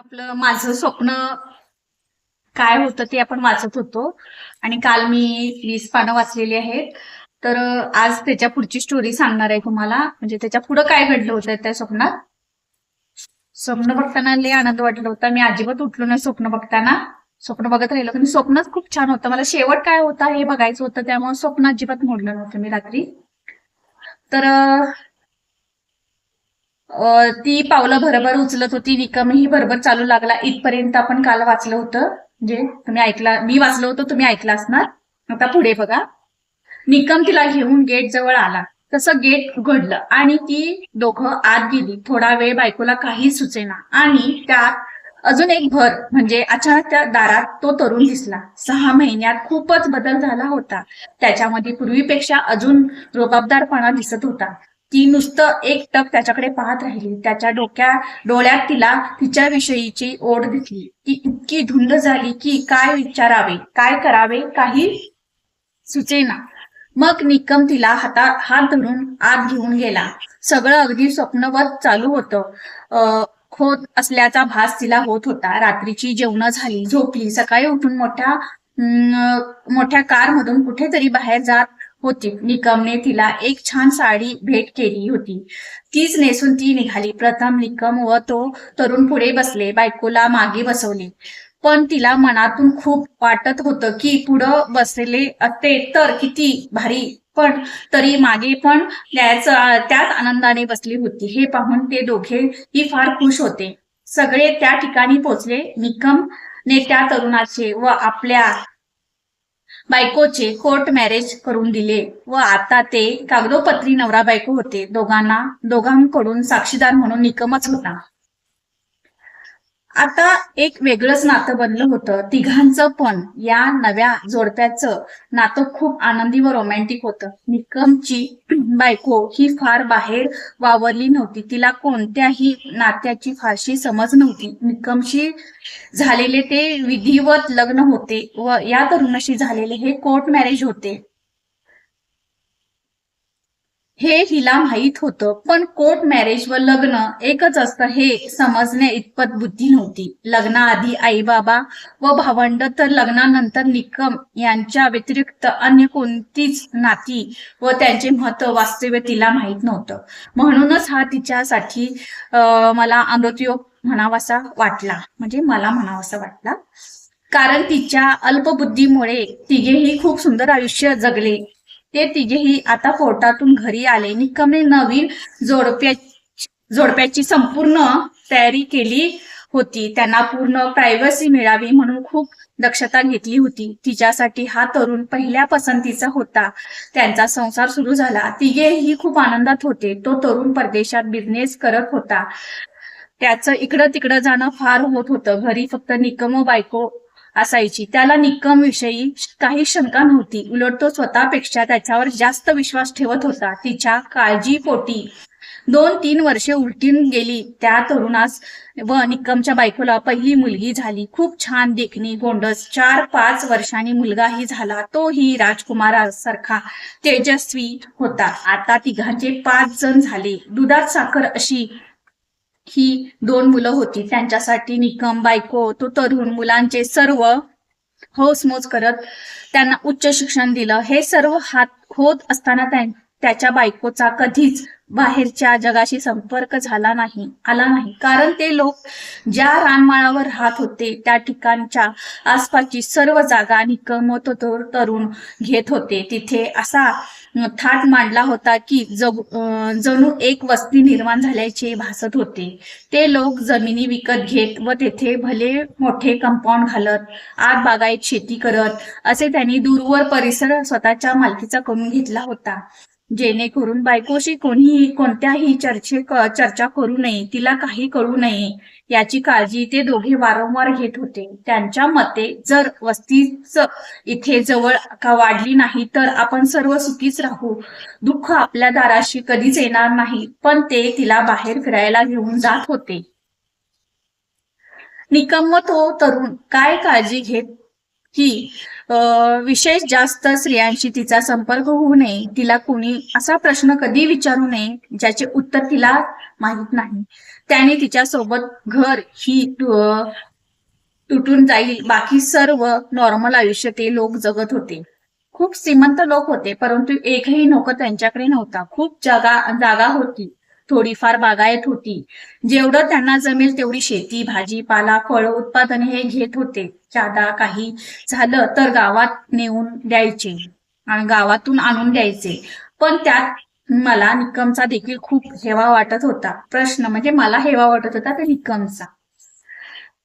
आपलं माझं स्वप्न काय होतं ते आपण वाचत होतो. आणि काल मी वीस पानं वाचलेली आहेत. तर आज त्याच्या पुढची स्टोरी सांगणार आहे तुम्हाला. म्हणजे त्याच्या पुढं काय घडलं होतं त्या स्वप्नात? स्वप्न बघताना लय आनंद वाटला होता. मी अजिबात उठलो नाही स्वप्न बघताना. स्वप्न बघत राहिलो. पण स्वप्नच खूप छान होतं. मला शेवट काय होता हे बघायचं होतं. त्यामुळे स्वप्न अजिबात मोडलं नव्हतं मी रात्री. तर ती पावलं भरभर उचलत होती निकमही भरभर चालू लागला. इथपर्यंत आपण काल वाचलं होतं. जे तुम्ही ऐकला मी वाचलं होतं तुम्ही ऐकलं असणार. आता पुढे बघा. निकम तिला घेऊन गेट जवळ आला. तसं गेट उघडलं आणि ती दोघं आत गेली. थोडा वेळ बायकोला काही सुचेना. आणि त्यात अजून एक भर म्हणजे अचानक त्या दारात तो तरुण दिसला. सहा महिन्यात खूपच बदल झाला होता. त्याच्यामध्ये पूर्वीपेक्षा अजून रोबाबदारपणा दिसत होता. ती नुसतं एक टक त्याच्याकडे पाहत राहिली. त्याच्या डोक्या डोळ्यात तिला तिच्याविषयीची ओढ दिसली. ती इतकी धुंद झाली की काय विचारावे काय करावे काही सुचेना. मग निकम तिला हाता हात धरून आत घेऊन गेला. सगळं अगदी स्वप्नवत चालू होतं. अं, होत असल्याचा भास तिला होत होता. रात्रीची जेवण झाली झोपली. सकाळी उठून मोठ्या अं, मोठ्या कार मधून कुठेतरी बाहेर जात होती. निकमने तिला एक छान साडी भेट केली होती. तीच नेसून ती निघाली. प्रथम निकम व तो तरुण पुढे बसले. बायकोला मागे बसवले. पण तिला मनातून खूप वाटत होतं की पुढं बसलेले असते तर किती भारी. पण तरी मागे पण त्याच त्याच आनंदाने बसली होती. हे पाहून ते दोघे ही फार खुश होते. सगळे त्या ठिकाणी पोचले. निकमने त्या तरुणाचे व आपल्या बायकोचे कोर्ट मॅरेज करून दिले व आता ते कागदोपत्री नवरा बायको होते. दोघांना दोघांकडून साक्षीदार म्हणून निकमच होता. आता एक वेगळंच नातं बनलं होतं. तिघांचं पण या नव्या जोडप्याचं नातं खूप आनंदी व रोमॅन्टिक होतं. निकमची बायको ही फार बाहेर वावरली नव्हती. तिला कोणत्याही नात्याची फारशी समज नव्हती. निकमशी झालेले ते विधिवत लग्न होते व या तरुणाशी झालेले हे कोर्ट मॅरेज होते. हे हिला माहीत होतं पण कोर्ट मॅरेज व लग्न एकच असतं हे समजण्या इतपत बुद्धी नव्हती. लग्नाआधी आई बाबा व भावंड तर लग्नानंतर निकम यांच्या व्यतिरिक्त अन्य कोणतीच नाती व त्यांचे महत्त्व वास्तव्य तिला माहीत नव्हतं. म्हणूनच हा तिच्यासाठी मला अमृतयोग म्हणावासा वाटला. म्हणजे मला म्हणावासा वाटला. कारण तिच्या अल्पबुद्धीमुळे तिघेही खूप सुंदर आयुष्य जगले. ते तिघेही आता कोर्टातून घरी आले. निकमने नवीन जोडप्या जोडप्याची संपूर्ण तयारी केली होती. त्यांना पूर्ण प्रायव्हसी मिळावी म्हणून खूप दक्षता घेतली होती. तिच्यासाठी हा तरुण पहिल्या पसंतीचा होता. त्यांचा संसार सुरू झाला. तिघेही खूप आनंदात होते. तो तरुण परदेशात बिझनेस करत होता. त्याचं इकडं तिकडं जाणं फार होत होतं. घरी फक्त निकम बायको असायची. त्याला निकम विषयी काही शंका नव्हती. उलट तो स्वतःपेक्षा त्याच्यावर जास्त विश्वास ठेवत होता. तिच्या काळजीपोटी दोन तीन वर्षे उलटून गेली. त्या तरुणास व निकमच्या बायकोला पहिली मुलगी झाली. खूप छान देखणी गोंडस चार पाच वर्षांनी मुलगाही झाला. तोही राजकुमारासारखा तेजस्वी होता. आता तिघांचे पाच जण झाले. दुधात साखर अशी ही दोन मुलं होती. त्यांच्यासाठी निकम बायको तो तरुण मुलांचे सर्व हौसमोज करत त्यांना उच्च शिक्षण दिलं. हे सर्व हात होत असताना त्याच्या बायकोचा कधीच बाहेरच्या जगाशी संपर्क झाला नाही आला नाही. कारण ते लोक ज्या रानमाळावर राहत होते त्या ठिकाणच्या आसपासची सर्व जागा निकम तो तरुण घेत होते. तिथे असा थाट मांडला होता की जग जणू एक वस्ती निर्माण झाल्याचे भासत होते. ते लोक जमिनी विकत घेत व तेथे भले मोठे कंपाऊंड घालत आत बागायत शेती करत असे त्यांनी दूरवर परिसर स्वतःच्या मालकीचा करून घेतला होता. जेणेकरून बायकोशी कोणीही कोणत्याही चर्चे चर्चा करू नये तिला काही कळू नये याची काळजी ते दोघे वारंवार घेत होते. त्यांच्या मते जर वस्तीच इथे जवळ का वाढली नाही तर आपण सर्व सुखीच राहू. दुःख आपल्या दाराशी कधीच येणार नाही पण ते तिला बाहेर फिरायला घेऊन जात होते. निकम्म तो तरुण काय काळजी घेत की विशेष जास्त स्त्रियांशी तिचा संपर्क होऊ नये तिला कोणी असा प्रश्न कधी विचारू नये ज्याचे उत्तर तिला माहीत नाही. त्याने तिच्या सोबत घर ही तुटून जाईल. बाकी सर्व नॉर्मल आयुष्य ते लोक जगत होते. खूप श्रीमंत लोक होते परंतु एकही नोकर त्यांच्याकडे नव्हता. खूप जागा जागा होती. थोडीफार बागायत होती. जेवढं त्यांना जमेल तेवढी शेती भाजीपाला फळ उत्पादन हे घेत होते. जादा काही झालं तर गावात नेऊन द्यायचे आणि गावातून आणून द्यायचे. पण त्यात मला निकमचा देखील खूप हेवा वाटत होता. प्रश्न म्हणजे मला हेवा वाटत होता त्या निकमचा.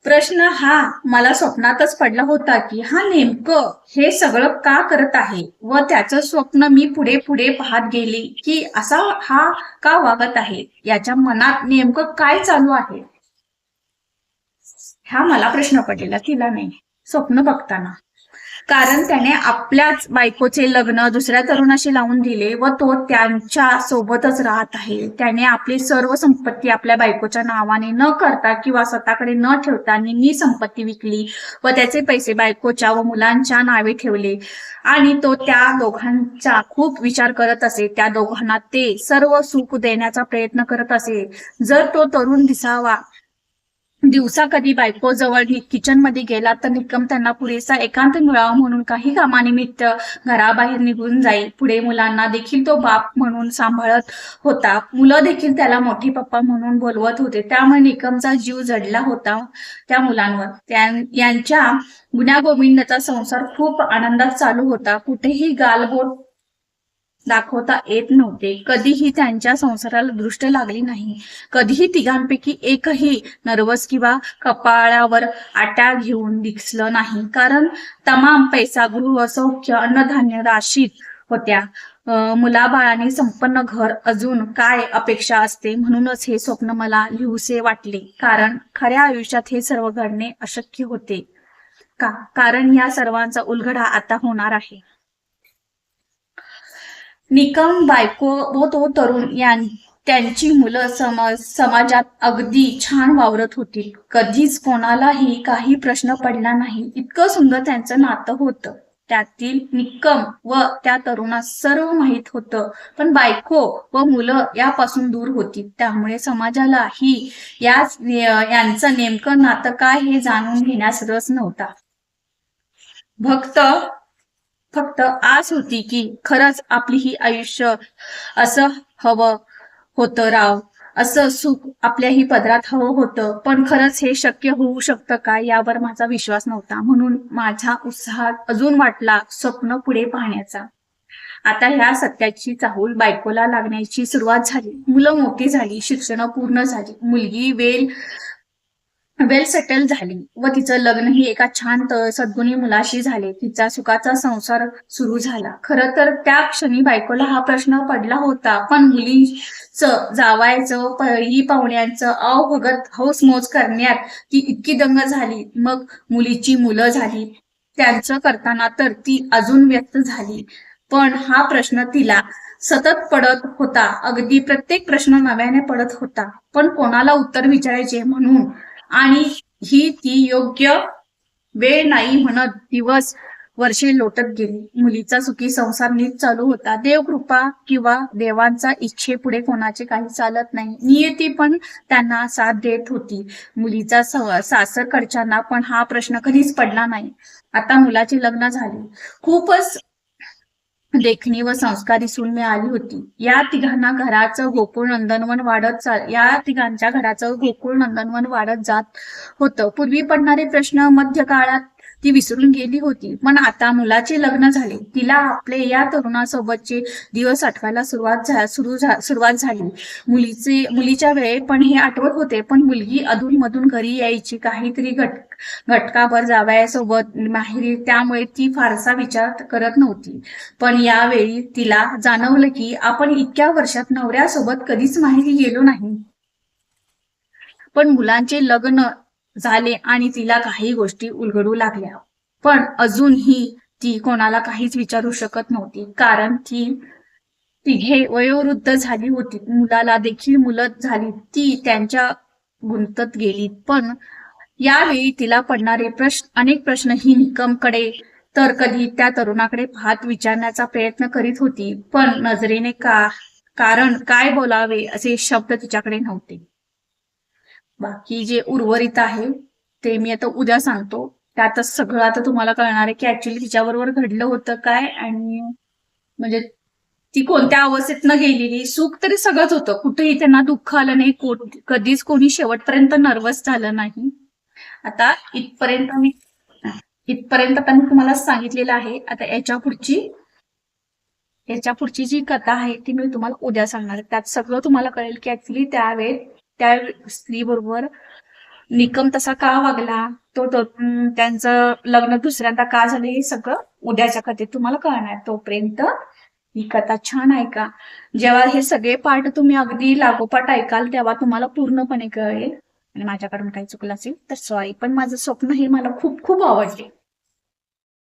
प्रश्न हा मला स्वप्नातच पडला होता की हा नेमकं हे सगळं का करत आहे? व त्याचं स्वप्न मी पुढे पुढे पाहत गेली की असा हा का वागत आहे? याच्या मनात नेमकं काय चालू आहे? हा मला प्रश्न पडलेला तिला नाही. स्वप्न बघताना. कारण त्याने आपल्याच बायकोचे लग्न दुसऱ्या तरुणाशी लावून दिले व तो त्यांच्या सोबतच राहत आहे. त्याने आपली सर्व संपत्ती आपल्या बायकोच्या नावाने न करता किंवा स्वतःकडे न ठेवता निम्मी संपत्ती विकली व त्याचे पैसे बायकोच्या व मुलांच्या नावे ठेवले. आणि तो त्या दोघांचा खूप विचार करत असे. त्या दोघांना ते सर्व सुख देण्याचा प्रयत्न करत असे. जर तो तरुण दिसावा दिवसा कधी बायको जवळ किचनमध्ये गेला तर निकम त्यांना पुरेसा एकांत मिळावा म्हणून काही कामानिमित्त घराबाहेर निघून जाईल. पुढे मुलांना देखील तो बाप म्हणून सांभाळत होता. मुलं देखील त्याला मोठी पप्पा म्हणून बोलवत होते. त्यामुळे निकमचा जीव जडला होता त्या मुलांवर. यांच्या गुण्यागोविंदाचा संसार खूप आनंदात चालू होता. कुठेही गालबोट दाखवता येत नव्हते. कधीही त्यांच्या संसाराला दृष्ट लागली नाही. कधीही तिघांपैकी एकही नर्वस किंवा कपाळावर आट्या घेऊन दिसलं नाही. कारण तमाम पैसा गृह सौख्य अन्नधान्य राशीत होत्या. मुलाबाळाने संपन्न घर अजून काय अपेक्षा असते? म्हणूनच हे स्वप्न मला लिहूसे वाटले. कारण खऱ्या आयुष्यात हे सर्व घडणे अशक्य होते. का? कारण या सर्वांचा उलगडा आता होणार आहे. निकम बायको व तो तरुण यां त्यांची मुलं समाज समाजात अगदी छान वावरत होती. कधीच कोणालाही काही प्रश्न पडला नाही. इतकं सुंदर त्यांचं नातं होतं. त्यातील निक्कम व त्या तरुणास सर्व माहीत होतं. पण बायको व मुलं यापासून दूर होती. त्यामुळे समाजाला ही याच यांचं नेमकं नातं काय हे जाणून घेण्यास रस नव्हता. भक्त फक्त आस होती की खरंच आपली ही आयुष्य असं हवं होतं राव. असं सुख आपल्याही पदरात हवं होतं. पण खरंच हे शक्य होऊ शकतं का यावर माझा विश्वास नव्हता. म्हणून माझा उत्साहात अजून वाटला स्वप्न पुढे पाहण्याचा. आता ह्या सत्याची चाहूल बायकोला लागण्याची सुरुवात झाली. मुलं मोठी झाली शिक्षण पूर्ण झाली. मुलगी वेल वेल सेटल झाली व तिचं लग्नही एका छान सद्गुणी मुलाशी झाले. तिचा सुखाचा संसार सुरू झाला. खर तर त्या क्षणी बायकोला हा प्रश्न पडला होता. पण मुलीचं जावायचं पहिली पाहुण्यांचं अवभगत हौसमौज करण्यात ती इतकी दंग झाली. मग मुलीची मुलं झाली. त्यांचं करताना तर ती अजून व्यक्त झाली. पण हा प्रश्न तिला सतत पडत होता. अगदी प्रत्येक प्रश्न नव्याने पडत होता. पण कोणाला उत्तर विचारायचे म्हणून आणि ही ती योग्य वेळ नाही म्हणत. दिवस वर्षे लोटत गेली. मुलीचा सुखी संसार नीट चालू होता. देवकृपा किंवा देवांचा इच्छे पुढे कोणाचे काही चालत नाही. नियती पण त्यांना साथ देत होती. मुलीचा स- सासरकडच्यांना पण हा प्रश्न कधीच पडला नाही. आता मुलाचे लग्न झाले. खूपच देखणी व संस्कारी सून मिळाली होती. या तिघांना घराचं गोकुळ नंदनवन वाढत चाल या तिघांच्या घराचं गोकुळ नंदनवन वाढत जात होतं. पूर्वी पडणारे प्रश्न मध्य काळात ती विसरून गेली होती. पण आता मुलाचे लग्न झाले. तिला आपले या तरुणासोबतचे दिवस आठवायला सुरुवात सुरू सुरुवात झाली. मुलीचे मुलीच्या वेळे पण हे आठवत होते. पण मुलगी अधूनमधून घरी यायची. काहीतरी घट घटकाभर जावयासोबत माहेरी त्यामुळे ती फारसा विचार करत नव्हती. पण यावेळी तिला जाणवलं की आपण इतक्या वर्षात नवऱ्यासोबत कधीच माहेरी गेलो नाही. पण मुलांचे लग्न झाले आणि तिला काही गोष्टी उलगडू लागल्या. पण अजूनही ती कोणाला काहीच विचारू शकत नव्हती. कारण ती तिघे वयोवृद्ध झाली होती. मुलाला देखील मुलत झाली. ती त्यांच्या गुंतत गेली. पण यावेळी तिला पडणारे प्रश्न अनेक प्रश्न ही निकमकडे तर कधी त्या तरुणाकडे पाहत विचारण्याचा प्रयत्न करीत होती. पण नजरेने का कारण काय बोलावे असे शब्द तिच्याकडे नव्हते. बाकी जे उर्वरित आहे ते मी आता उद्या सांगतो. त्यातच सगळं आता तुम्हाला कळणार आहे की ऍक्च्युली तिच्याबरोबर घडलं होतं काय आणि म्हणजे ती कोणत्या अवस्थेतनं गेलेली? सुख तरी सगळंच होतं. कुठेही त्यांना दुःख आलं नाही कधीच कोणी शेवटपर्यंत नर्वस झालं नाही. आता इथपर्यंत मी इथपर्यंत आता मी तुम्हाला सांगितलेलं आहे. आता याच्या पुढची याच्या पुढची जी कथा आहे ती मी तुम्हाला उद्या सांगणार त्यात सगळं तुम्हाला कळेल की ऍक्च्युली त्यावेळेस त्या स्त्री बरोबर निकम तसा का वागला? तो त्यांचं लग्न दुसऱ्यांदा का झालं हे सगळं उद्याच्या कथेत तुम्हाला कळणार. तोपर्यंत ही कथा छान ऐका. जेव्हा हे सगळे पाठ तुम्ही अगदी लागोपाठ ऐकाल तेव्हा तुम्हाला पूर्णपणे कळेल. आणि माझ्याकडून काही चुकलं असेल तर सॉरी पण माझं स्वप्न हे मला खूप खूप आवडले.